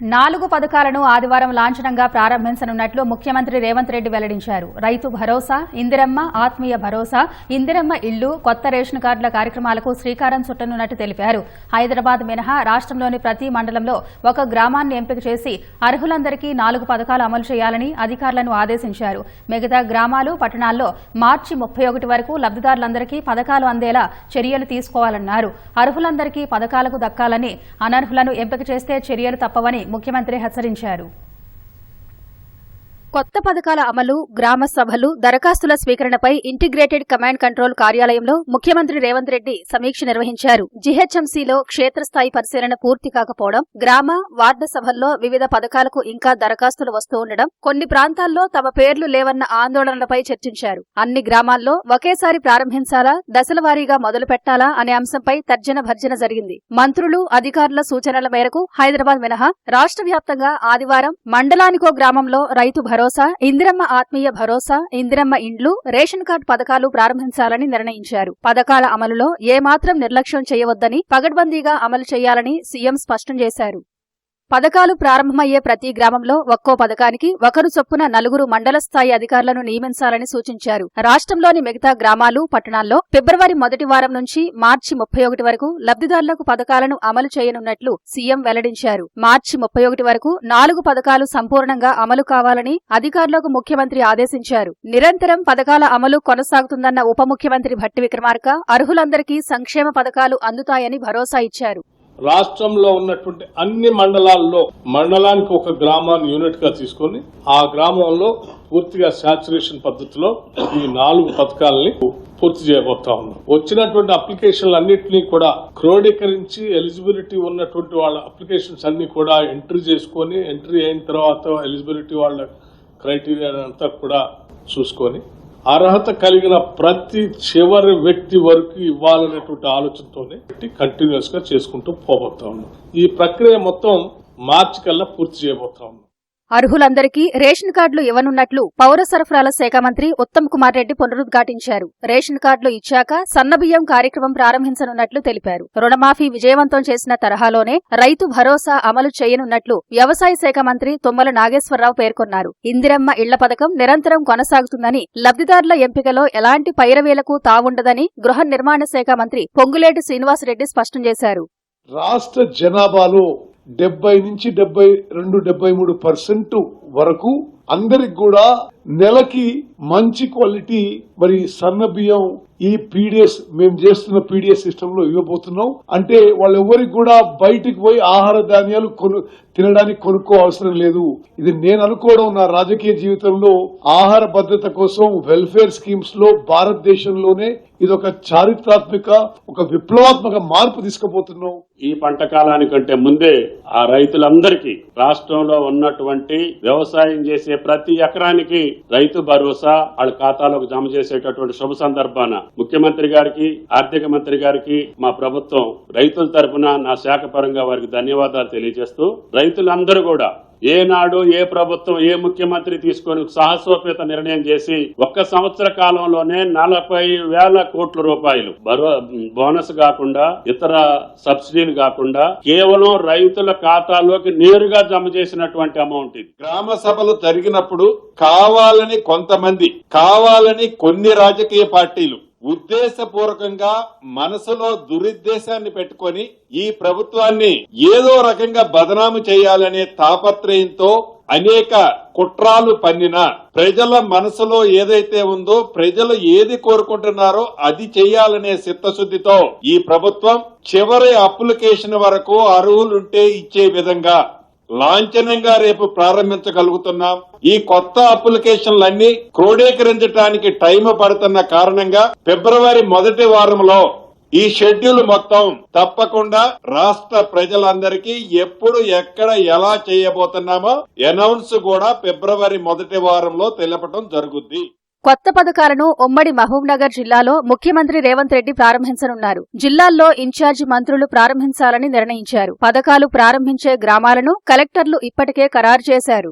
నాలుగు పథకాలను ఆదివారం లాంఛనంగా ప్రారంభించనున్నట్లు ముఖ్యమంత్రి రేవంత్ రెడ్డి వెల్లడించారు. రైతు భరోసా ఇందిరమ్మ ఆత్మీయ భరోసా ఇందిరమ్మ ఇల్లు కొత్త రేషన్ కార్డుల కార్యక్రమాలకు శ్రీకారం చుట్టనున్నట్టు తెలిపారు. హైదరాబాద్ మినహా రాష్ట్రంలోని ప్రతి మండలంలో ఒక గ్రామాన్ని ఎంపిక చేసి అర్హులందరికీ నాలుగు పథకాలు అమలు చేయాలని అధికారులను ఆదేశించారు. మిగతా గ్రామాలు పట్టణాల్లో మార్చి ముప్పై ఒకటి వరకు లబ్దిదారులందరికీ పథకాలు అందేలా చర్యలు తీసుకోవాలన్నారు. అర్హులందరికీ పథకాలకు దక్కాలని అనర్హులను ఎంపిక చేస్తే చర్యలు తప్పవని ముఖ్యమంత్రి హెచ్చరించారు. కొత్త పథకాల అమలు గ్రామ సభలు దరఖాస్తుల స్వీకరణపై ఇంటిగ్రేటెడ్ కమాండ్ కంట్రోల్ కార్యాలయంలో ముఖ్యమంత్రి రేవంత్ రెడ్డి సమీక్ష నిర్వహించారు. జీహెచ్ఎంసీలో క్షేత్రస్థాయి పరిశీలన పూర్తి కాకపోవడం గ్రామ వార్డు సభల్లో వివిధ పథకాలకు ఇంకా దరఖాస్తులు వస్తూ ఉండడం కొన్ని ప్రాంతాల్లో తమ పేర్లు లేవన్న ఆందోళనలపై చర్చించారు. అన్ని గ్రామాల్లో ఒకేసారి ప్రారంభించాలా దశల వారీగా మొదలు పెట్టాలా అనే అంశంపై తర్జన భర్జన జరిగింది. మంత్రులు అధికారుల సూచనల మేరకు హైదరాబాద్ మినహా రాష్ట్ర వ్యాప్తంగా ఆదివారం మండలానికో గ్రామంలో రైతు భరోసా ఇందిరమ్మ ఆత్మీయ భరోసా ఇందిరమ్మ ఇండ్లు రేషన్ కార్డు పథకాలు ప్రారంభించాలని నిర్ణయించారు. పథకాల అమలులో ఏమాత్రం నిర్లక్ష్యం చేయవద్దని పగడ్బందీగా అమలు చేయాలని సీఎం స్పష్టం చేశారు. పథకాలు ప్రారంభమయ్యే ప్రతి గ్రామంలో ఒక్కో పథకానికి ఒకరు చొప్పున నలుగురు మండల స్థాయి అధికారులను నియమించాలని సూచించారు. రాష్ట్రంలోని మిగతా గ్రామాలు పట్టణాల్లో ఫిబ్రవరి మొదటి వారం నుంచి మార్చి ముప్పై ఒకటి వరకు లబ్దిదారులకు పథకాలను అమలు చేయనున్నట్లు సీఎం వెల్లడించారు. మార్చి ముప్పై ఒకటి వరకు నాలుగు పథకాలు సంపూర్ణంగా అమలు కావాలని అధికారులకు ముఖ్యమంత్రి ఆదేశించారు. నిరంతరం పథకాల అమలు కొనసాగుతుందన్న ఉప ముఖ్యమంత్రి భట్టి విక్రమార్క అర్హులందరికీ సంక్షేమ పథకాలు అందుతాయని భరోసా ఇచ్చారు. రాష్ట్రంలో ఉన్నటువంటి అన్ని మండలాల్లో మండలానికి ఒక గ్రామాన్ని యూనిట్గా తీసుకొని ఆ గ్రామంలో పూర్తిగా శాచురేషన్ పద్ధతిలో ఈ నాలుగు పథకాలని పూర్తి చేయబోతా ఉన్నాం. వచ్చినటువంటి అప్లికేషన్లు అన్నింటినీ కూడా క్రోడీకరించి ఎలిజిబిలిటీ ఉన్నటువంటి వాళ్ళ అప్లికేషన్స్ అన్ని కూడా ఎంట్రీ చేసుకొని ఎంట్రీ అయిన తర్వాత ఎలిజిబిలిటీ వాళ్ళ క్రైటీరియా అంతా కూడా చూసుకొని అర్హత కలిగిన ప్రతి చివరి వ్యక్తి వరకు ఇవ్వాలనేటువంటి ఆలోచనతోనే కంటిన్యూస్గా చేసుకుంటూ పోబోతా ఉన్నాం. ఈ ప్రక్రియ మొత్తం మార్చి కల్లా పూర్తి చేయబోతా ఉన్నాం. అర్హులందరికీ రేషన్ కార్డులు ఇవ్వనున్నట్లు పౌర సరఫరాల శాఖ మంత్రి ఉత్తమ్ కుమార్ రెడ్డి పునరుద్ఘాటించారు. రేషన్ కార్డులు ఇచ్చాక సన్నబియ్యం కార్యక్రమం ప్రారంభించనున్నట్లు తెలిపారు. రుణమాఫీ విజయవంతం చేసిన తరహాలోనే రైతు భరోసా అమలు చేయనున్నట్లు వ్యవసాయ శాఖ మంత్రి తుమ్మల నాగేశ్వరరావు పేర్కొన్నారు. ఇందిరమ్మ ఇళ్ళ పథకం నిరంతరం కొనసాగుతుందని లబ్దిదారుల ఎంపికలో ఎలాంటి పైరవేలకు తావుండదని గృహ నిర్మాణ శాఖ మంత్రి పొంగులేటి శ్రీనివాసరెడ్డి స్పష్టం చేశారు. రాష్ట్ర జనాభాలో డెబ్బై నుంచి డెబ్బై రెండు డెబ్బై మూడు పర్సెంట్ వరకు అందరికి కూడా నెలకి మంచి క్వాలిటీ మరి సన్న బియ్యం ఈ పీడిఎస్ మేము చేస్తున్న పీడిఎస్ సిస్టమ్లో ఇవ్వబోతున్నాం. అంటే వాళ్ళెవ్వరికి కూడా బయటికి పోయి ఆహార ధాన్యాలు కొను తినడానికి కొనుక్కో అవసరం లేదు. ఇది నేను అనుకోవడం నా రాజకీయ జీవితంలో ఆహార భద్రత కోసం వెల్ఫేర్ స్కీమ్స్లో భారతదేశంలోనే ఇది ఒక చారిత్రాత్మక ఒక విప్లవాత్మక మార్పు తీసుకుపోతున్నాం. ఈ పంట కాలానికంటే ముందే ఆ రైతులందరికీ రాష్ట్రంలో ఉన్నటువంటి వ్యవసాయం చేసే ప్రతి ఎకరానికి రైతు భరోసా వాళ్ళ ఖాతాలోకి జమ చేసేటటువంటి శుభ సందర్భాన ముఖ్యమంత్రి గారికి ఆర్థిక మంత్రి గారికి మా ప్రభుత్వం రైతుల తరపున నా శాఖ పరంగా వారికి ధన్యవాదాలు తెలియజేస్తూ రైతులందరూ కూడా ఏనాడు ఏ ప్రభుత్వం ఏ ముఖ్యమంత్రి తీసుకొని సాహసోపేత నిర్ణయం చేసి ఒక్క సంవత్సర కాలంలోనే నలభై వేల కోట్ల రూపాయలు బోనస్ కాకుండా ఇతర సబ్సిడీలు కాకుండా కేవలం రైతుల ఖాతాలోకి నేరుగా జమ చేసినటువంటి అమౌంట్ ఇది. గ్రామ సభలు జరిగినప్పుడు కావాలని కొంతమంది కావాలని కొన్ని రాజకీయ పార్టీలు ఉద్దేశపూర్వకంగా మనసులో దురుద్దేశాన్ని పెట్టుకొని ఈ ప్రభుత్వాన్ని ఏదో రకంగా బదనాము చేయాలనే తాపత్రయంతో అనేక కుట్రాలు పన్నిన ప్రజల మనసులో ఏదైతే ఉందో ప్రజలు ఏది కోరుకుంటున్నారో అది చేయాలనే చిత్తశుద్ధితో ఈ ప్రభుత్వం చివరి అప్లికేషన్ వరకు అర్హులుంటే ఇచ్చే విధంగా లాంఛనంగా రేపు ప్రారంభించగలుగుతున్నాం. ఈ కొత్త అప్లికేషన్లన్నీ క్రోడీకరించడానికి టైం పడుతున్న కారణంగా ఫిబ్రవరి మొదటి వారంలో ఈ షెడ్యూల్ మొత్తం తప్పకుండా రాష్ట్ర ప్రజలందరికీ ఎప్పుడు ఎక్కడ ఎలా చేయబోతున్నామో అనౌన్స్ కూడా ఫిబ్రవరి మొదటి వారంలో తెలపడం జరుగుద్ది. కొత్త పథకాలను ఉమ్మడి మహబూబ్నగర్ జిల్లాలో ముఖ్యమంత్రి రేవంత్ రెడ్డి ప్రారంభించనున్నారు. జిల్లాల్లో ఇన్ఛార్జి మంత్రులు ప్రారంభించాలని నిర్ణయించారు. పథకాలు ప్రారంభించే గ్రామాలను కలెక్టర్లు ఇప్పటికే ఖరారు చేశారు.